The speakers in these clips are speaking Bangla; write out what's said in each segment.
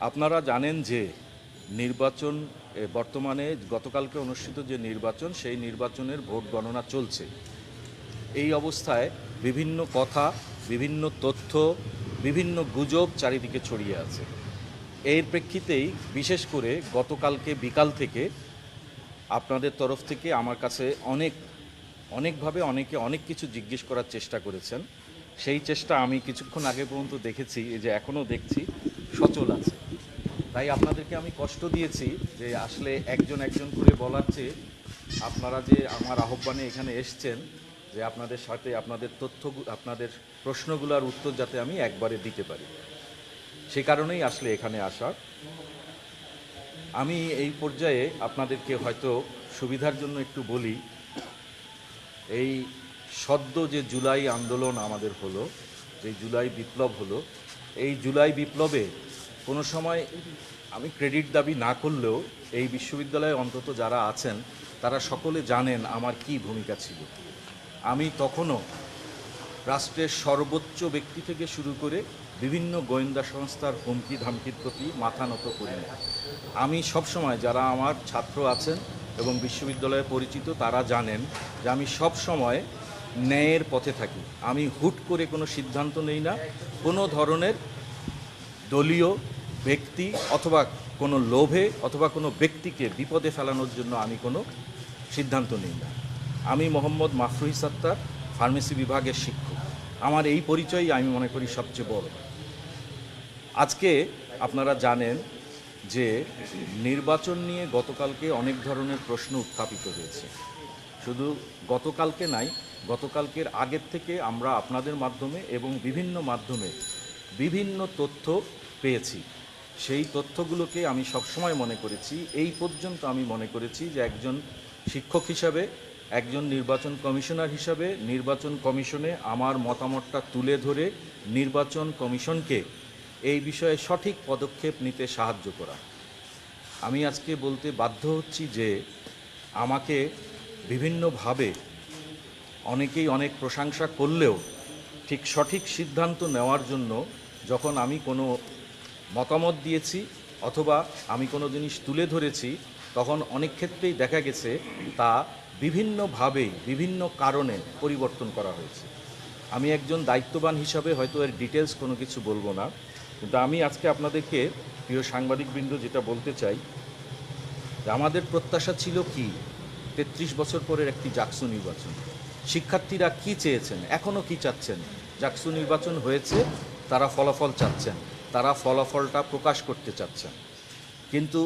আপনারা জানেন যে নির্বাচন বর্তমানে গতকালকে অনুষ্ঠিত যে নির্বাচন, সেই নির্বাচনের ভোট গণনা চলছে। এই অবস্থায় বিভিন্ন কথা, বিভিন্ন তথ্য, বিভিন্ন গুজব চারিদিকে ছড়িয়ে আছে। এর প্রেক্ষিতেই বিশেষ করে গতকালকে বিকাল থেকে আপনাদের তরফ থেকে আমার কাছে অনেক, অনেকভাবে অনেকে অনেক কিছু জিজ্ঞেস করার চেষ্টা করেছেন। সেই চেষ্টা আমি কিছুক্ষণ আগে পর্যন্ত দেখেছি যে এখনও দেখছি, সচল আছে। তাই আপনাদেরকে আমি কষ্ট দিয়েছি যে আসলে একজন একজন করে বলার চেয়ে আপনারা যে আমার আহ্বানে এখানে এসছেন, যে আপনাদের সাথে আপনাদের তথ্য আপনাদের প্রশ্নগুলোর উত্তর যাতে আমি একবারে দিতে পারি। সে কারণেই আসলে এখানে আসা। আমি এই পর্যায়ে আপনাদেরকে হয়তো সুবিধার জন্য একটু বলি, এই সদ্য যে জুলাই আন্দোলন আমাদের হলো, যে জুলাই বিপ্লব হলো, এই জুলাই বিপ্লবে কোনো সময় আমি ক্রেডিট দাবি না করলেও এই বিশ্ববিদ্যালয়ে অন্তত যারা আছেন, তারা সকলে জানেন আমার কি ভূমিকা ছিল। আমি তখনও রাষ্ট্রের সর্বোচ্চ ব্যক্তি থেকে শুরু করে বিভিন্ন গোয়েন্দা সংস্থার হুমকি ধামকির প্রতি মাথা নত করি আমি সবসময় যারা আমার ছাত্র আছেন এবং বিশ্ববিদ্যালয়ে পরিচিত, তারা জানেন যে আমি সব সময় ন্যায়ের পথে থাকি। আমি হুট করে কোনো সিদ্ধান্ত নেই না। কোনো ধরনের দলীয় ব্যক্তি অথবা কোনো লোভে অথবা কোনো ব্যক্তিকে বিপদে ফেলানোর জন্য আমি কোনো সিদ্ধান্ত নিই না। আমি মোহাম্মদ মাফরুহি সাত্তার, ফার্মেসি বিভাগের শিক্ষক। আমার এই পরিচয়ই আমি মনে করি সবচেয়ে বড়। আজকে আপনারা জানেন যে নির্বাচন নিয়ে গতকালকে অনেক ধরনের প্রশ্ন উত্থাপিত হয়েছে। শুধু গতকালকে নাই, গতকালকের আগের থেকে আমরা আপনাদের মাধ্যমে এবং বিভিন্ন মাধ্যমে বিভিন্ন তথ্য পেয়েছি। সেই তথ্যগুলোকে আমি সবসময় মনে করেছি। এই পর্যন্ত আমি মনে করেছি যে একজন শিক্ষক হিসাবে, একজন নির্বাচন কমিশনার হিসাবে, নির্বাচন কমিশনে আমার মতামতটা তুলে ধরে নির্বাচন কমিশনকে এই বিষয়ে সঠিক পদক্ষেপ নিতে সাহায্য করা। আমি আজকে বলতে বাধ্য হচ্ছি যে আমাকে বিভিন্নভাবে অনেকেই অনেক প্রশংসা করলেও ঠিক সঠিক সিদ্ধান্ত নেওয়ার জন্য যখন আমি কোনো মতামত দিয়েছি অথবা আমি কোনো জিনিস তুলে ধরেছি, তখন অনেক ক্ষেত্রেই দেখা গেছে তা বিভিন্নভাবেই বিভিন্ন কারণে পরিবর্তন করা হয়েছে। আমি একজন দায়িত্ববান হিসাবে হয়তো এর ডিটেলস কোনো কিছু বলব না, কিন্তু আমি আজকে আপনাদেরকে, প্রিয় সাংবাদিকবৃন্দ, যেটা বলতে চাই, যে আমাদের প্রত্যাশা ছিল কি? তেত্রিশ বছর পরের একটি জাকসু নির্বাচন। শিক্ষার্থীরা কি চেয়েছেন? এখনও কি চাচ্ছেন? জাকসু নির্বাচন হয়েছে, তারা ফলাফল চাচ্ছেন। তারা ফলাফলটা প্রকাশ করতে চাচ্ছেন। কিন্তু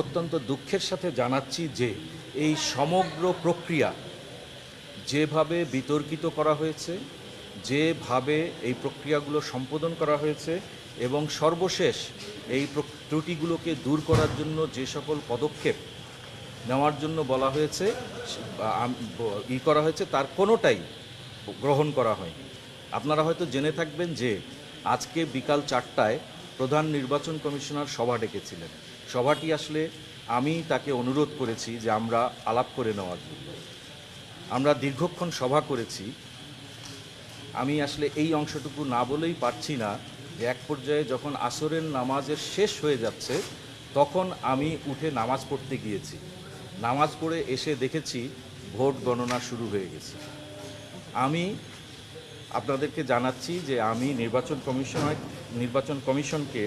অত্যন্ত দুঃখের সাথে জানাচ্ছি যে, এই সমগ্র প্রক্রিয়া যেভাবে বিতর্কিত করা হয়েছে, যেভাবে এই প্রক্রিয়াগুলো সম্পাদন করা হয়েছে এবং সর্বশেষ এই ত্রুটিগুলোকে দূর করার জন্য যে সকল পদক্ষেপ নেওয়ার জন্য বলা হয়েছে ই করা হয়েছে, তার কোনোটাই গ্রহণ করা হয়নি। আপনারা হয়তো জেনে থাকবেন যে আজকে বিকাল চারটায় প্রধান নির্বাচন কমিশনার সভা ডেকেছিলেন। সভাটি আসলে আমি তাকে অনুরোধ করেছি যে আমরা আলাপ করে নেওয়ার জন্য। আমরা দীর্ঘক্ষণ সভা করেছি। আমি আসলে এই অংশটুকু না বলেই পারছি না যে এক পর্যায়ে যখন আসরের নামাজের শেষ হয়ে যাচ্ছে, তখন আমি উঠে নামাজ পড়তে গিয়েছি। নামাজ পড়ে এসে দেখেছি ভোট গণনা শুরু হয়ে গেছে। আমি আপনাদেরকে জানাচ্ছি যে আমি নির্বাচন কমিশনার নির্বাচন কমিশনকে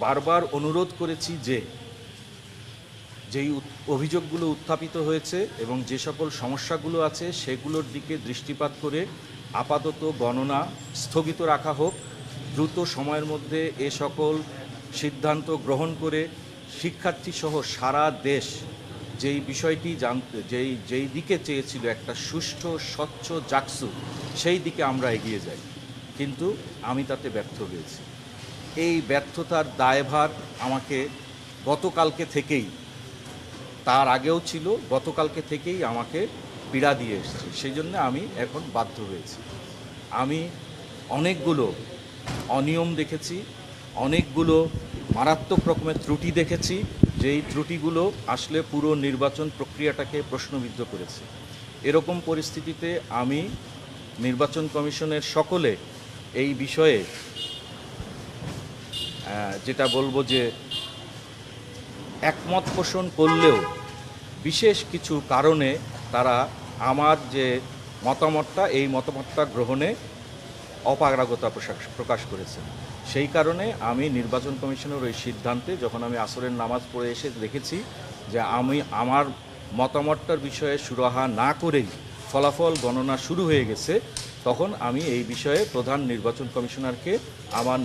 বারবার অনুরোধ করেছি যে যেই অভিযোগগুলো উত্থাপিত হয়েছে এবং যে সকল সমস্যাগুলো আছে সেগুলোর দিকে দৃষ্টিপাত করে আপাতত গণনা স্থগিত রাখা হোক। দ্রুত সময়ের মধ্যে এ সকল সিদ্ধান্ত গ্রহণ করে শিক্ষার্থী সহ সারা দেশ যেই বিষয়টি জানতে, যেই যেই দিকে চেয়েছিল একটা সুষ্ঠু, স্বচ্ছ জাকসু সেই দিকে আমরা এগিয়ে যাই। কিন্তু আমি তাতে ব্যর্থ হয়েছি। এই ব্যর্থতার দায়ভার আমাকে গতকালকে থেকেই, তার আগেও ছিল, গতকালকে থেকেই আমাকে পীড়া দিয়ে এসছে। সেই জন্য আমি এখন বাধ্য হয়েছি। আমি অনেকগুলো অনিয়ম দেখেছি, অনেকগুলো মারাত্মক রকমের ত্রুটি দেখেছি যেই ত্রুটিগুলো আসলে পুরো নির্বাচন প্রক্রিয়াটাকে প্রশ্নবিদ্ধ করেছে। এরকম পরিস্থিতিতে আমি নির্বাচন কমিশনের সকলে এই বিষয়ে যেটা বলব যে একমত পোষণ করলেও বিশেষ কিছু কারণে তারা আমার যে মতামতটা, এই মতামতটা গ্রহণে অপারগতা প্রকাশ- করেছেন। সেই কারণে আমি নির্বাচন কমিশনের ওই সিদ্ধান্তে যখন আমি আসরের নামাজ পড়ে এসে দেখেছি যে আমি আমার মতামতটার বিষয়ে সুরাহা না করেই ফলাফল গণনা শুরু হয়ে গেছে, তখন আমি এই বিষয়ে প্রধান নির্বাচন কমিশনারকে আমার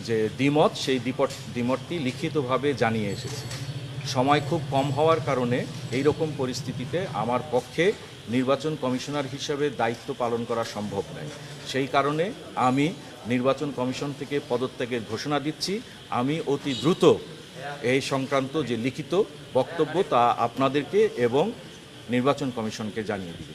যে দ্বিমত, সেই দ্বিপট দ্বিমতটি লিখিতভাবে জানিয়ে এসেছি। সময় খুব কম হওয়ার কারণে এই রকম পরিস্থিতিতে আমার পক্ষে নির্বাচন কমিশনার হিসেবে দায়িত্ব পালন করা সম্ভব নয়। সেই কারণে আমি নির্বাচন কমিশন থেকে পদত্যাগের ঘোষণা দিচ্ছি। আমি অতি দ্রুত এই সংক্রান্ত যে লিখিত বক্তব্য তা আপনাদেরকে এবং নির্বাচন কমিশনকে জানিয়ে দিব।